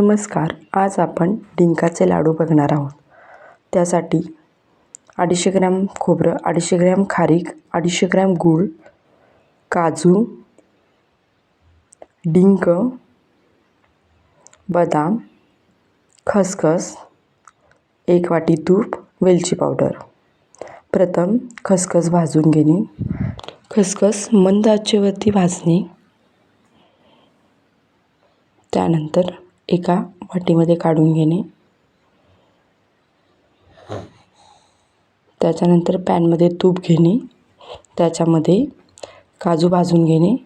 नमस्कार आज आपण डिंकाचे लाडू बघणार आहोत. त्यासाठी अडीचशे ग्रॅम खोबरं अडीचशे ग्रॅम खारीक अडीचशे ग्रॅम गूळ काजू डिंक बदाम खसखस एक वाटी तूप वेलची पावडर. प्रथम खसखस भाजून घेणे. खसखस मंद आचेवरती भाजणे. त्यानंतर एका वाटीमध्ये काढून घेणे. त्याच्यानंतर पॅनमध्ये तूप घेणे. त्याच्यामध्ये काजू भाजून घेणे.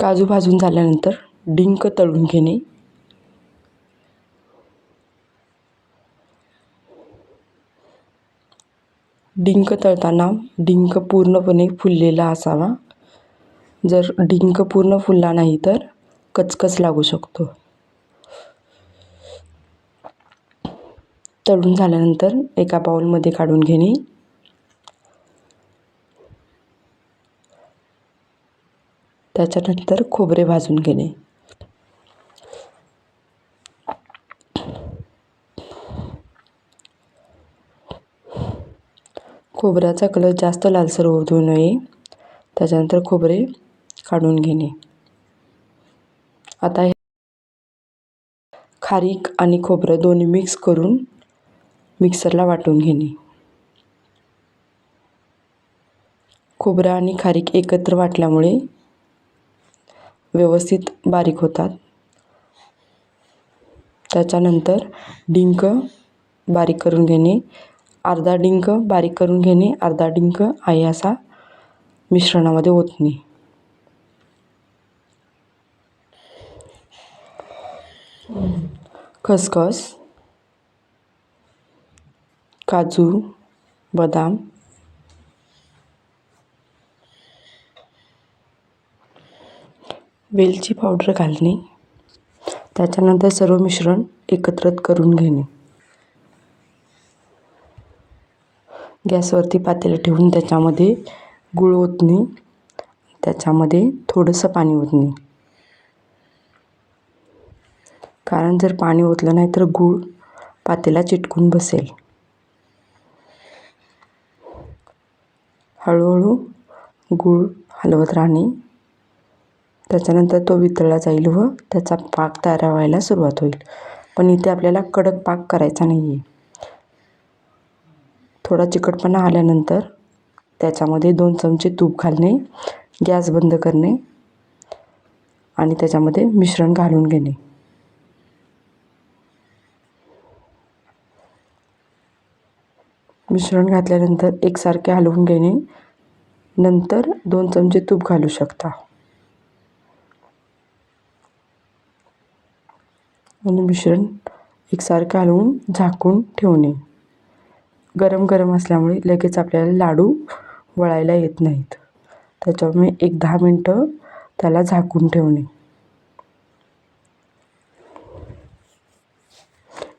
काजू भाजून झाल्यानंतर डिंक तळून घेणे. डिंक तळताना डिंक पूर्णपणे फुललेला असावा. जर डिंक पूर्ण फुलला नाही तर कचकच लागू शकतो. तळून झाल्यानंतर एका बाऊलमध्ये काढून घेणे. त्याच्यानंतर खोबरे भाजून घेणे. खोबऱ्याचा कलर जास्त लालसर होऊ नये. त्याच्यानंतर खोबरे काढून घेणे. आता हे खारीक आणि खोबरं दोन्ही मिक्स करून मिक्सरला वाटून घेणे. खोबरं आणि खारीक एकत्र वाटल्यामुळे व्यवस्थित बारीक होतात. त्याच्यानंतर डिंक बारीक करून घेणे. अर्धा डिंक बारीक करून घेणे. अर्धा डिंक आहे असा मिश्रणामध्ये ओतणे. खसखस काजू बदाम वेलची पावडर घालणे. त्याच्यानंतर सर्व मिश्रण एकत्र करून घेणे. गॅसवरती पातेलं ठेवून त्याच्यामध्ये गूळ ओतणे. त्याच्यामध्ये थोडंसं पाणी ओतणे. कारण जर पाणी ओतलं नाही तर गूळ पातेला चिटकून बसेल. हळूहळू गूळ हलवत राहणे. त्याच्यानंतर तो वितळला जाईल व त्याचा पाक तयार व्हायला सुरुवात होईल. पण इथे आपल्याला कडक पाक करायचा नाही आहे थोडा चिकटपणा आल्यानंतर त्याच्यामध्ये दोन चमचे तूप घालणे गॅस बंद करणे आणि त्याच्यामध्ये मिश्रण घालून घेणे. मिश्रण घातल्यानंतर एकसारखे हलवून घेणे. नंतर दोन चमचे तूप घालू शकता. आणि मिश्रण एकसारखं हलवून झाकून ठेवणे. गरम गरम असल्यामुळे लगेच आपल्याला लाडू वळायला येत नाहीत. त्याच्यामुळे एक दहा मिनटं त्याला झाकून ठेवणे.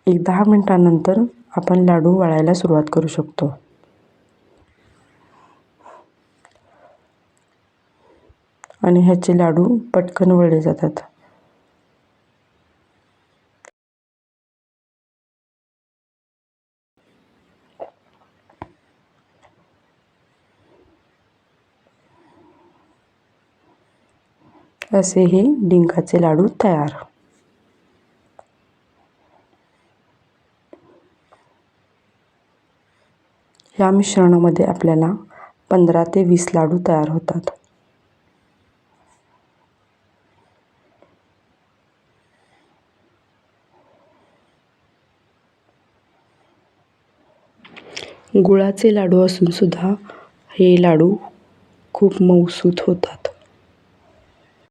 एक दहा मिनटानंतर आपण लाडू वळायला सुरुवात करू शकतो. आणि ह्याचे लाडू पटकन वळले जातात. असे हे डिंकाचे लाडू तयार. या मिश्रणामध्ये आपल्याला पंधरा ते वीस लाडू तयार होतात. गुळाचे लाडू असूनसुद्धा हे लाडू खूप मऊसूत होतात.